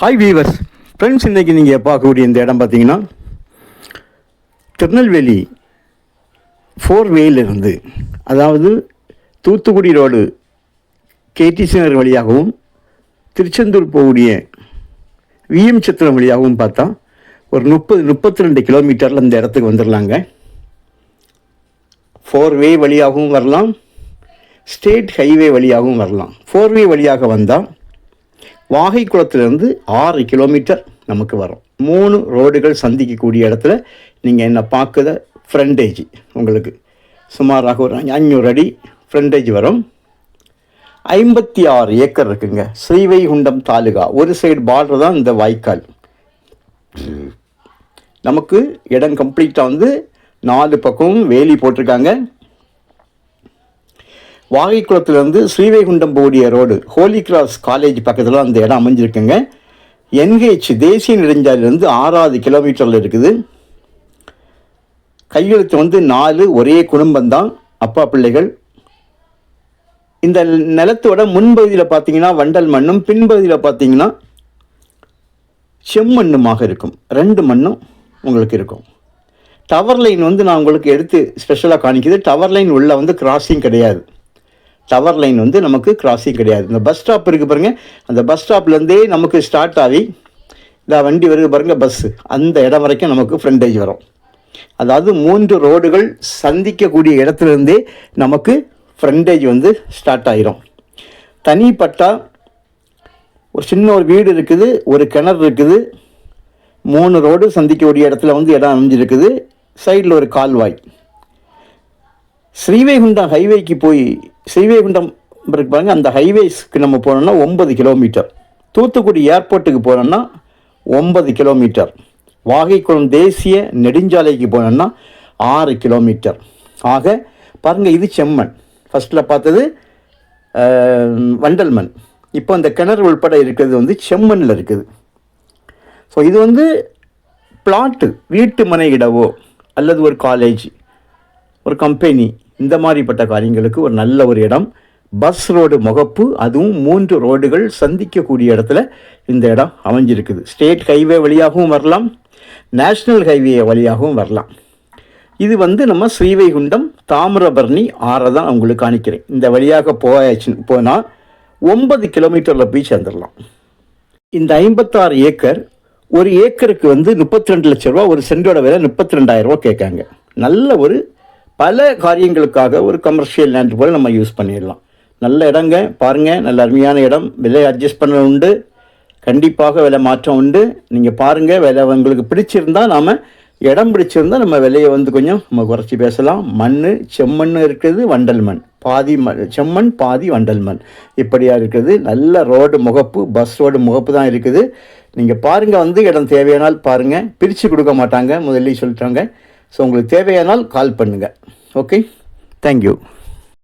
Hi viewers friends இன்றைக்கி நீங்கள் பார்க்கக்கூடிய இந்த இடம் பார்த்தீங்கன்னா திருநெல்வேலி ஃபோர் வேலிருந்து அதாவது தூத்துக்குடி ரோடு கேடிசி நகர் வழியாகவும் திருச்செந்தூர் போகக்கூடிய விஎம் சித்திரம் வழியாகவும் பார்த்தா ஒரு முப்பது முப்பத்தி ரெண்டு கிலோமீட்டரில் இந்த இடத்துக்கு வந்துடலாங்க. ஃபோர் வே வழியாகவும் வரலாம். ஸ்டேட் ஹைவே வழியாகவும் வரலாம். ஃபோர் வே வழியாக வந்தால் வாகை வாகைக்குளத்துலேருந்து ஆறு கிலோமீட்டர் நமக்கு வரும். மூணு ரோடுகள் சந்திக்கக்கூடிய இடத்துல நீங்கள் என்ன பார்க்குற ஃப்ரண்டேஜ் உங்களுக்கு. சுமாராக ஒரு அஞ்சூறு அடி ஃப்ரண்டேஜ் வரும். ஐம்பத்தி ஆறு ஏக்கர் இருக்குங்க. ஸ்ரீவைகுண்டம் தாலுகா. ஒரு சைடு பார்டர் தான் இந்த வாய்க்கால். நமக்கு இடம் கம்ப்ளீட்டாக வந்து நாலு பக்கமும் வேலி போட்டிருக்காங்க. வாகைக்குளத்துலேருந்து ஸ்ரீவைகுண்டம் போடிய ரோடு ஹோலி கிராஸ் காலேஜ் பக்கத்தில் அந்த இடம் அமைஞ்சிருக்குங்க. என்ஹெச் தேசிய நெடுஞ்சாலையிலேருந்து ஆறாவது கிலோமீட்டரில் இருக்குது. கையெழுத்து வந்து நாலு ஒரே குடும்பம்தான் அப்பா பிள்ளைகள். இந்த நிலத்தோட முன்பகுதியில் பார்த்தீங்கன்னா வண்டல் மண்ணும் பின்பகுதியில் பார்த்தீங்கன்னா செம்மண்ணுமாக இருக்கும். ரெண்டு மண்ணும் உங்களுக்கு இருக்கும். டவர் லைன் வந்து நான் உங்களுக்கு எடுத்து ஸ்பெஷலாக காணிக்குது. டவர் லைன் உள்ளே வந்து கிராசிங் கிடையாது. டவர் லைன் வந்து நமக்கு கிராஸிங் கிடையாது. இந்த பஸ் ஸ்டாப் இருக்குது பாருங்கள் அந்த பஸ் ஸ்டாப்லேருந்தே நமக்கு ஸ்டார்ட் ஆகி இந்த வண்டி வருது பாருங்கள் பஸ்ஸு அந்த இடம் வரைக்கும் நமக்கு ஃப்ரண்டேஜ் வரும். அதாவது மூன்று ரோடுகள் சந்திக்கக்கூடிய இடத்துலேருந்தே நமக்கு ஃப்ரண்டேஜ் வந்து ஸ்டார்ட் ஆகிரும் தனிப்பட்டா ஒரு சின்ன ஒரு வீடு இருக்குது ஒரு கிணறு இருக்குது. மூணு ரோடு சந்திக்கக்கூடிய இடத்துல வந்து இடம் அமைஞ்சிருக்குது. சைடில் ஒரு கால்வாய். ஸ்ரீவைகுண்டம் ஹைவேக்கு போய் ஸ்ரீவைகுண்டம் இருக்கு பாருங்கள் அந்த ஹைவேஸ்க்கு நம்ம போனோம்னா ஒன்பது கிலோமீட்டர் தூத்துக்குடி ஏர்போர்ட்டுக்கு போனோம்னா ஒன்பது கிலோமீட்டர் வாகைக்குளம் தேசிய நெடுஞ்சாலைக்கு போனோம்னா ஆறு கிலோமீட்டர் ஆக பாருங்கள் இது செம்மண். ஃபஸ்ட்டில் பார்த்தது வண்டல்மண். வண்டல் மண் இப்போ அந்த கிணறு உள்பட இருக்கிறது வந்து செம்மண்ணில் இருக்குது. ஸோ இது வந்து பிளாட்டு வீட்டு மனை இடவோ அல்லது ஒரு காலேஜ் ஒரு கம்பெனி இந்த மாதிரிப்பட்ட காரியங்களுக்கு ஒரு நல்ல ஒரு இடம். பஸ் ரோடு முகப்பு அதுவும் மூன்று ரோடுகள் சந்திக்கக்கூடிய இடத்துல இந்த இடம் அமைஞ்சிருக்குது. ஸ்டேட் ஹைவே வழியாகவும் வரலாம் நேஷ்னல் ஹைவே வழியாகவும் வரலாம். இது வந்து நம்ம ஸ்ரீவைகுண்டம் தாமிரபரணி ஆறை தான் உங்களுக்கு காணிக்கிறேன். இந்த வழியாக போயாச்சுன்னு போனால் ஒன்பது கிலோமீட்டரில் போய் சேர்ந்துடலாம். இந்த ஐம்பத்தாறு ஏக்கர் ஒரு ஏக்கருக்கு வந்து முப்பத்தி ரெண்டு லட்ச ரூபா ஒரு சென்டோட விலை முப்பத்தி ரெண்டாயிரம் ரூபா கேட்காங்க. நல்ல ஒரு பல காரியங்களுக்காக ஒரு கமர்ஷியல் லேண்ட் போல் நம்ம யூஸ் பண்ணிடலாம். நல்ல இடங்க பாருங்கள் நல்ல அருமையான இடம் விலை அட்ஜஸ்ட் பண்ண உண்டு. கண்டிப்பாக விலை மாற்றம் உண்டு. நீங்கள் பாருங்கள் விலை உங்களுக்கு பிடிச்சிருந்தா நாம் இடம் பிடிச்சிருந்தால் நம்ம விலையை வந்து கொஞ்சம் நம்ம குறைச்சி பேசலாம். மண் செம்மண் இருக்குது வண்டல் மண். பாதி ம செம்மண் பாதி வண்டல் மண். இப்படியாக இருக்குது. நல்ல ரோடு முகப்பு பஸ் ரோடு முகப்பு தான் இருக்குது. நீங்கள் பாருங்கள் வந்து இடம் தேவையானால் பாருங்கள் பிரித்து கொடுக்க மாட்டாங்க முதல்ல சொல்லிட்டாங்க. ஸோ உங்களுக்கு தேவையானால் கால் பண்ணுங்கள் ஓகே தேங்க்யூ